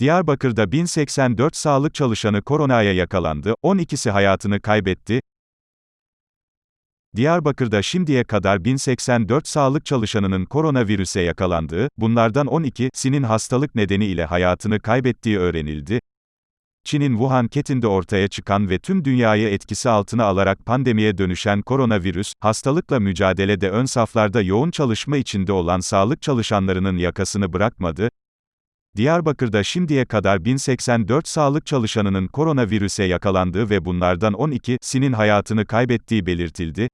Diyarbakır'da 1084 sağlık çalışanı koronaya yakalandı, 12'si hayatını kaybetti. Diyarbakır'da şimdiye kadar 1084 sağlık çalışanının koronavirüse yakalandığı, bunlardan 12'sinin hastalık nedeniyle hayatını kaybettiği öğrenildi. Çin'in Wuhan kentinde ortaya çıkan ve tüm dünyayı etkisi altına alarak pandemiye dönüşen koronavirüs, hastalıkla mücadelede ön saflarda yoğun çalışma içinde olan sağlık çalışanlarının yakasını bırakmadı. Diyarbakır'da şimdiye kadar 1084 sağlık çalışanının koronavirüse yakalandığı ve bunlardan 12'sinin hayatını kaybettiği belirtildi.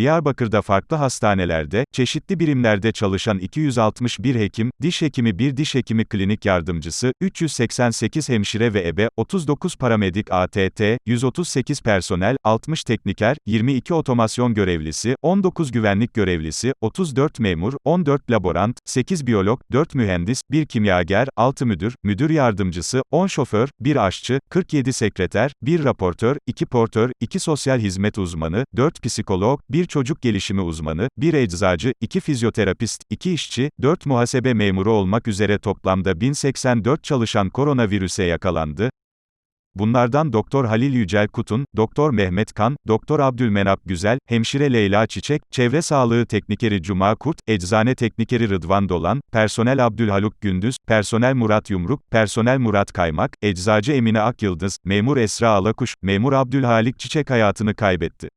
Diyarbakır'da farklı hastanelerde, çeşitli birimlerde çalışan 261 hekim, diş hekimi bir diş hekimi klinik yardımcısı, 388 hemşire ve ebe, 39 paramedik ATT, 138 personel, 60 tekniker, 22 otomasyon görevlisi, 19 güvenlik görevlisi, 34 memur, 14 laborant, 8 biyolog, 4 mühendis, 1 kimyager, 6 müdür, müdür yardımcısı, 10 şoför, 1 aşçı, 47 sekreter, 1 raportör, 2 portör, 2 sosyal hizmet uzmanı, 4 psikolog, 1 çocuk gelişimi uzmanı, 1 eczacı, 2 fizyoterapist, 2 işçi, 4 muhasebe memuru olmak üzere toplamda 1084 çalışan koronavirüse yakalandı. Bunlardan Doktor Halil Yücel Kutun, Doktor Mehmet Kan, Doktor Abdülmenap Güzel, Hemşire Leyla Çiçek, Çevre Sağlığı Teknikeri Cuma Kurt, Eczane Teknikeri Rıdvan Dolan, Personel Abdülhaluk Gündüz, Personel Murat Yumruk, Personel Murat Kaymak, Eczacı Emine Akyıldız, Memur Esra Alakuş, Memur Abdülhalik Çiçek hayatını kaybetti.